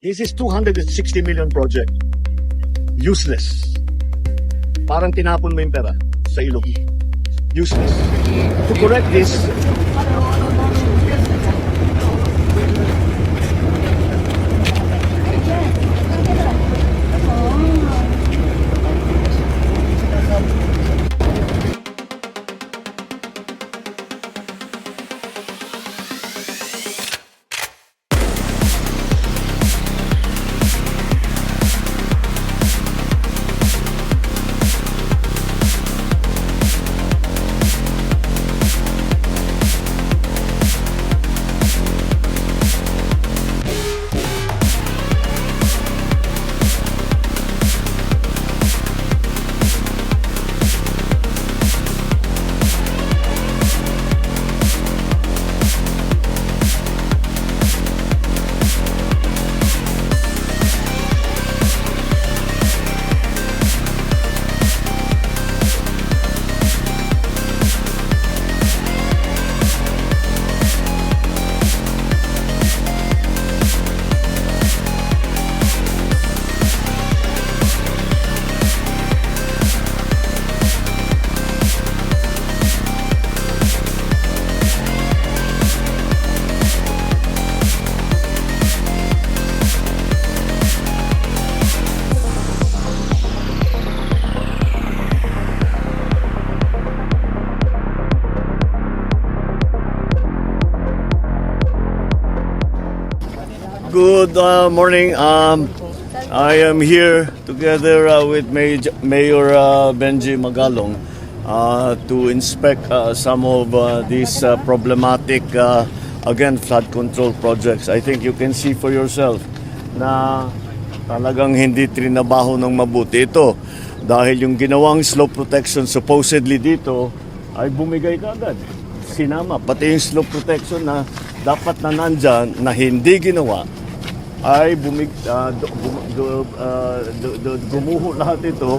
This is 260 million project. Useless. Parang tinapon mo yung pera sa ilog. Useless. To correct this, Good uh, morning. Um, I am here together uh, with Maj- Mayor uh, Benji Magalong uh, to inspect uh, some of uh, these uh, problematic, uh, again, flood control projects. I think you can see for yourself na talagang hindi trinabaho ng mabuti ito. Dahil yung ginawang slope protection supposedly dito ay bumigay kagad. Sinama, pati yung slope protection na dapat na nandyan na hindi ginawa ay bumig, ah, du- bum- du- ah, du- du- gumuho lahat ito,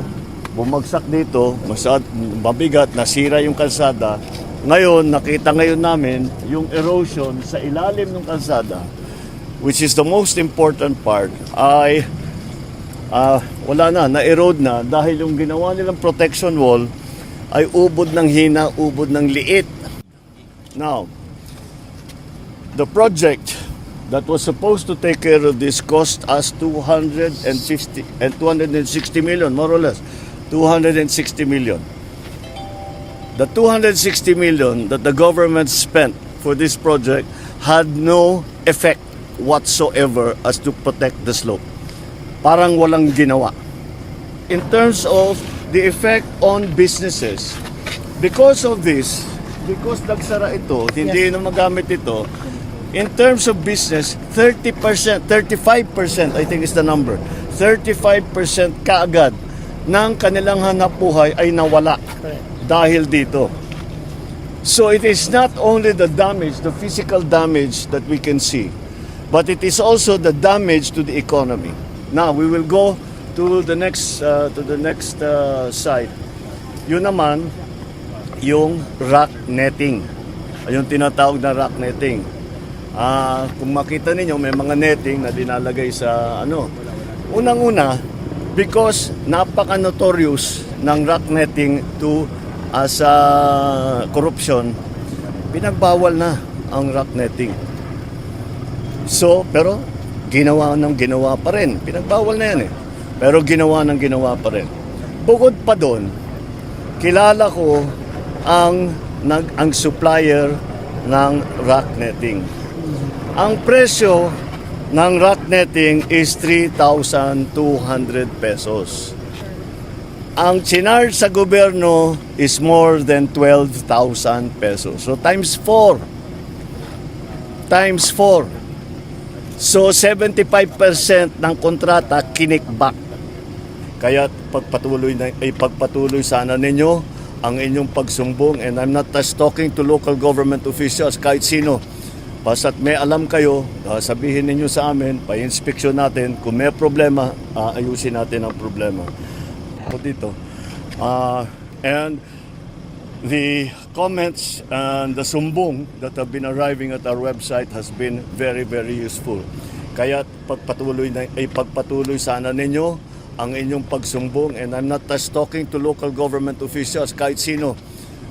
bumagsak dito, masad, mabigat, nasira yung kalsada. Ngayon, nakita ngayon namin yung erosion sa ilalim ng kalsada, which is the most important part, ay ah, wala na, na-erode na dahil yung ginawa nilang protection wall ay ubod ng hina, ubod ng liit. Now, the project that was supposed to take care of this cost us 250 and 260 million more or less. 260 million. The 260 million that the government spent for this project had no effect whatsoever as to protect the slope. Parang walang ginawa. In terms of the effect on businesses because of this because nagsara ito hindi na magamit ito in terms of business 30% 35% I think is the number 35% kaagad ng kanilang hanap buhay ay nawala dahil dito So it is not only the damage, the physical damage that we can see, but it is also the damage to the economy. Now we will go to the next uh, to the next uh, site. Yun naman yung rock netting. Yung tinatawag na rock netting. Ah, kung makita ninyo may mga netting na dinalagay sa ano. Unang-una because napaka-notorious ng rock netting to as a corruption, pinagbawal na ang rock netting. So, pero ginawa ng ginawa pa rin. Pinagbawal na yan eh. Pero ginawa ng ginawa pa rin. Bukod pa doon, kilala ko ang ang supplier ng rock netting. Ang presyo ng rock netting is 3,200 pesos. Ang chinarge sa gobyerno is more than 12,000 pesos. So times 4. Times 4. So 75% ng kontrata kinikback. Kaya pagpatuloy na ay pagpatuloy sana ninyo ang inyong pagsumbong and I'm not just talking to local government officials kahit sino. Basta't may alam kayo, ah, sabihin ninyo sa amin, pa-inspeksyon natin, kung may problema, ah, ayusin natin ang problema. Ako dito. Uh, and the comments and the sumbong that have been arriving at our website has been very, very useful. Kaya pagpatuloy na ay pagpatuloy sana ninyo ang inyong pagsumbong and I'm not just talking to local government officials kahit sino.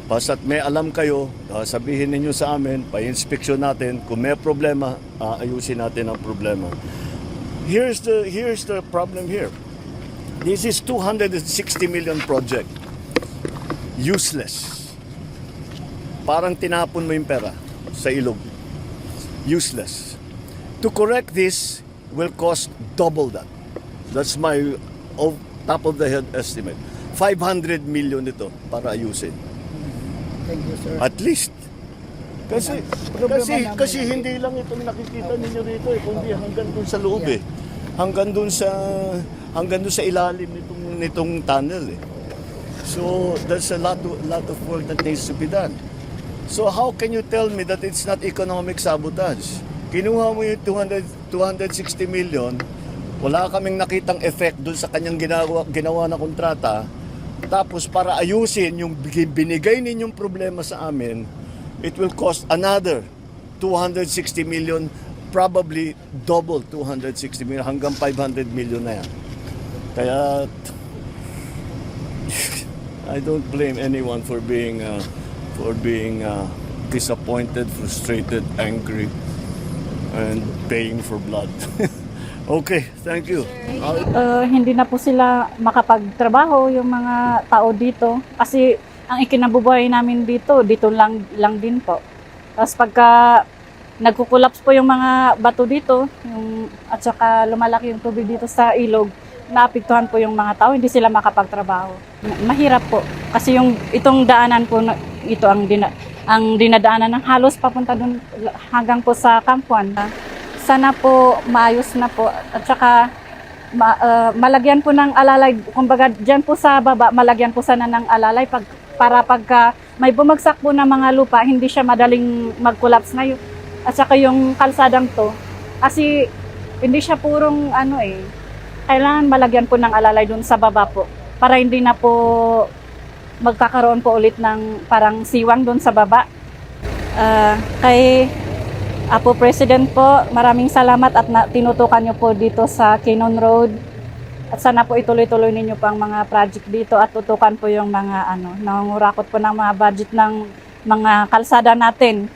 Basta't may alam kayo, ah, sabihin ninyo sa amin, pa-inspeksyon natin, kung may problema, ah, ayusin natin ang problema. Here's the here's the problem here. This is 260 million project. Useless. Parang tinapon mo yung pera sa ilog. Useless. To correct this will cost double that. That's my of, top of the head estimate. 500 million ito para ayusin. Thank you, sir. At least. Kasi kasi kasi hindi lang itong nakikita ninyo rito eh, kundi hanggang dun sa loob eh. Hanggang dun sa hanggang dun sa ilalim nitong nitong tunnel eh. So there's a lot of, lot of work that needs to be done. So how can you tell me that it's not economic sabotage? Kinuha mo yung 200, 260 million, wala kaming nakitang effect dun sa kanyang ginawa, ginawa na kontrata, tapos para ayusin yung bi- binigay ninyong problema sa amin, it will cost another 260 million, probably double 260 million, hanggang 500 million na yan. Kaya I don't blame anyone for being uh, for being uh, disappointed, frustrated, angry, and paying for blood. okay, thank you. Uh, hindi na po sila makapagtrabaho yung mga tao dito kasi ang ikinabubuhay namin dito dito lang lang din po. Tapos pagka nagkukulaps po yung mga bato dito, yung at saka lumalaki yung tubig dito sa ilog, naapektuhan po yung mga tao, hindi sila makapagtrabaho. Ma- Mahirap po kasi yung itong daanan po ito ang dina, ang dinadaanan ng halos papunta dun hanggang po sa Kampuan. Sana po maayos na po at saka ma, uh, malagyan po ng alalay, kumbaga dyan po sa baba, malagyan po sana ng alalay pag, para pagka may bumagsak po na mga lupa, hindi siya madaling mag-collapse na yun. At saka yung kalsadang to, kasi hindi siya purong ano eh, kailangan malagyan po ng alalay dun sa baba po para hindi na po magkakaroon po ulit ng parang siwang dun sa baba. Ah, kay Apo President po, maraming salamat at na, tinutukan niyo po dito sa Kinon Road. At sana po ituloy-tuloy ninyo po ang mga project dito at tutukan po yung mga ano, nangungurakot po ng mga budget ng mga kalsada natin.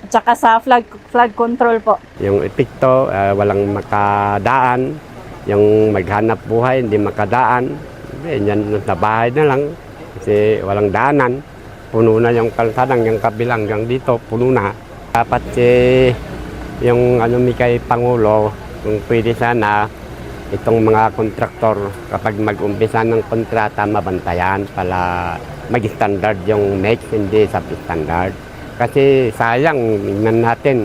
At saka sa flood, flood control po. Yung epekto, ah, walang makadaan. Yung maghanap buhay, hindi makadaan. Eh, yan sa bahay na lang. Kasi walang daanan. Puno na yung kalsadang, yung kabilang, yung dito, puno na. Dapat si yung ano mi kay Pangulo, kung pwede sana, itong mga kontraktor, kapag mag-umpisa ng kontrata, mabantayan para mag-standard yung next, hindi sub-standard. Kasi sayang, tingnan natin,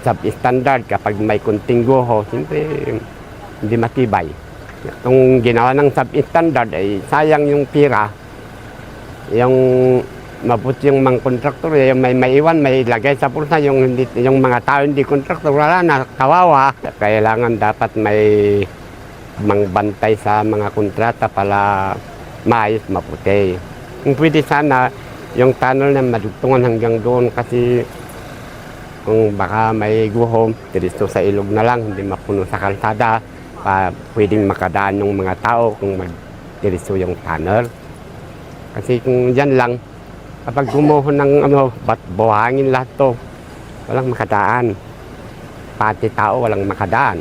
sub-standard kapag may kunting guho, siyempre hindi matibay. Itong ginawa ng sub-standard ay sayang yung pira. Yung mabuti yung mga kontraktor, eh, yung may maiwan, may lagay sa pulsa, yung, hindi, yung mga tao hindi kontraktor, wala na, kawawa. Kailangan dapat may mangbantay sa mga kontrata para maayos, maputi. Kung pwede sana, yung tunnel na madugtungan hanggang doon kasi kung baka may guhom, diretso sa ilog na lang, hindi mapuno sa kalsada, pa, pwedeng makadaan ng mga tao kung magdiretso yung tunnel. Kasi kung yan lang, kapag gumuho ng ano, bat buhangin lahat to, walang makadaan. Pati tao walang makadaan.